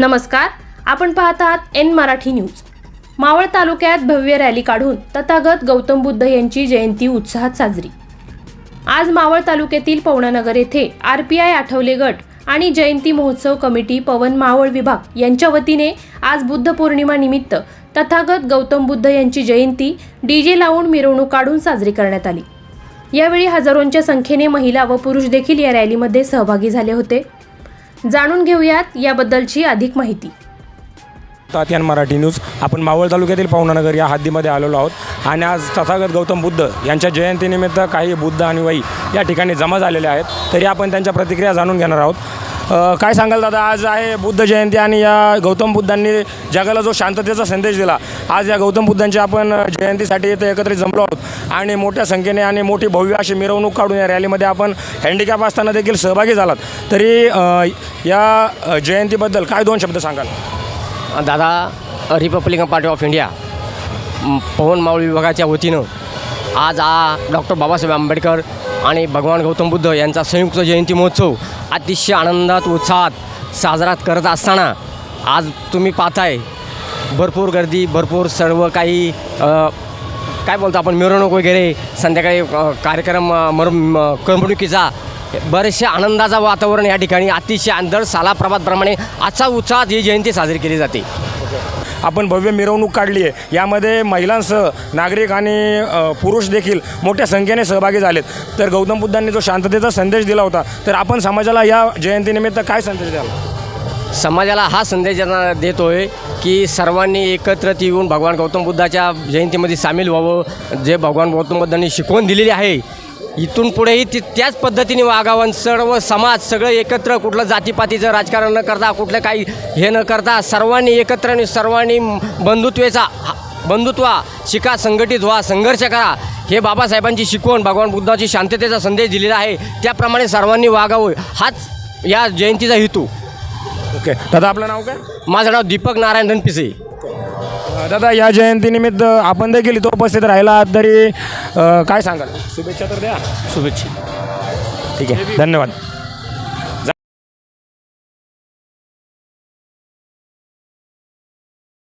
नमस्कार आपण पाहत आहात एन मराठी न्यूज. मावळ तालुक्यात भव्य रॅली काढून तथागत गौतम बुद्ध यांची जयंती उत्साहात साजरी. आज मावळ तालुक्यातील पवनानगर येथे आर पी आय आठवले गट आणि जयंती महोत्सव कमिटी पवन मावळ विभाग यांच्या वतीने आज बुद्ध पौर्णिमा निमित्त तथागत गौतम बुद्ध यांची जयंती डीजे लावून मिरवणूक काढून साजरी करण्यात आली. यावेळी हजारोंच्या संख्येने महिला व पुरुष देखील या रॅलीमध्ये सहभागी झाले होते. जाणून घेऊयात याबद्दलची अधिक माहिती. तात्यान मराठी न्यूज. आपण मावळ तालुक्यातील पाहुणानगर या हद्दीमध्ये आलेलो आहोत. आणि आज तथागत गौतम बुद्ध यांच्या जयंतीनिमित्त काही बुद्ध आणि वाई या ठिकाणी जमा झालेले आहेत. तरी आपण त्यांच्या प्रतिक्रिया जाणून घेणार आहोत. काय सांगाल दादा? आज आहे बुद्ध जयंती आणि या गौतम बुद्धांनी जगाला जो शांततेचा संदेश दिला आज या गौतम बुद्धांची आपण जयंतीसाठी इथे एकत्रित जमलो आहोत. आणि मोठ्या संख्येने आणि मोठी भव्य अशी मिरवणूक काढून या रॅलीमध्ये आपण हँडिकॅप असताना देखील सहभागी झालात. तरी या जयंतीबद्दल काय दोन शब्द सांगाल? दादा Republican party of India Pavan Maval विभागाच्या वतीनं आज आ डॉक्टर बाबासाहेब आंबेडकर आणि भगवान गौतम बुद्ध यांचा संयुक्त जयंती महोत्सव अतिशय आनंदात उत्साहात साजरा करत असताना आज तुम्ही पाहताय भरपूर गर्दी भरपूर सर्व काही काय बोलतो आपण मिरवणूक वगैरे संध्याकाळी कार्यक्रम मर म- करमणुकीचा बरेचशा आनंदाचा वातावरण या ठिकाणी अतिशय अंधळ सालाप्रभातप्रमाणे आजचा उत्साहात ही जयंती साजरी केली जाते. आपण भव्य मिरवणूक काढली आहे. यामध्ये महिलांसह नागरिक आणि पुरुष देखील मोठ्या संख्येने सहभागी झालेत. तर गौतम बुद्धांनी जो शांततेचा संदेश दिला होता तर आपण समाजाला या जयंतीनिमित्त काय संदेश द्याला? समाजाला हा संदेश देतो देतोय की सर्वांनी एकत्रित येऊन भगवान गौतम बुद्धाच्या जयंतीमध्ये सामील व्हावं. जे भगवान गौतम बुद्धांनी शिकवण दिलेली आहे इथून पुढेही ती त्याच पद्धतीने वागावं सर्व समाज सगळं एकत्र कुठलं जातीपातीचं राजकारण न करता कुठलं काही हे न करता सर्वांनी एकत्र आणि सर्वांनी बंधुत्वेचा बंधुत्वा शिका संघटित व्हा संघर्ष करा. हे बाबासाहेबांची शिकवण भगवान बुद्धाची शांततेचा संदेश दिलेला आहे. त्याप्रमाणे सर्वांनी वागावं. हाच या जयंतीचा हेतू. ओके. दादा आपलं नाव काय? माझं नाव दीपक नारायण रणपिसे दादा या जयंतीनिमित्त आपण देखील इथं उपस्थित राहिला आहात तरी अ, काय सांगाल? शुभेच्छा तर द्या. शुभेच्छा. ठीक आहे धन्यवाद.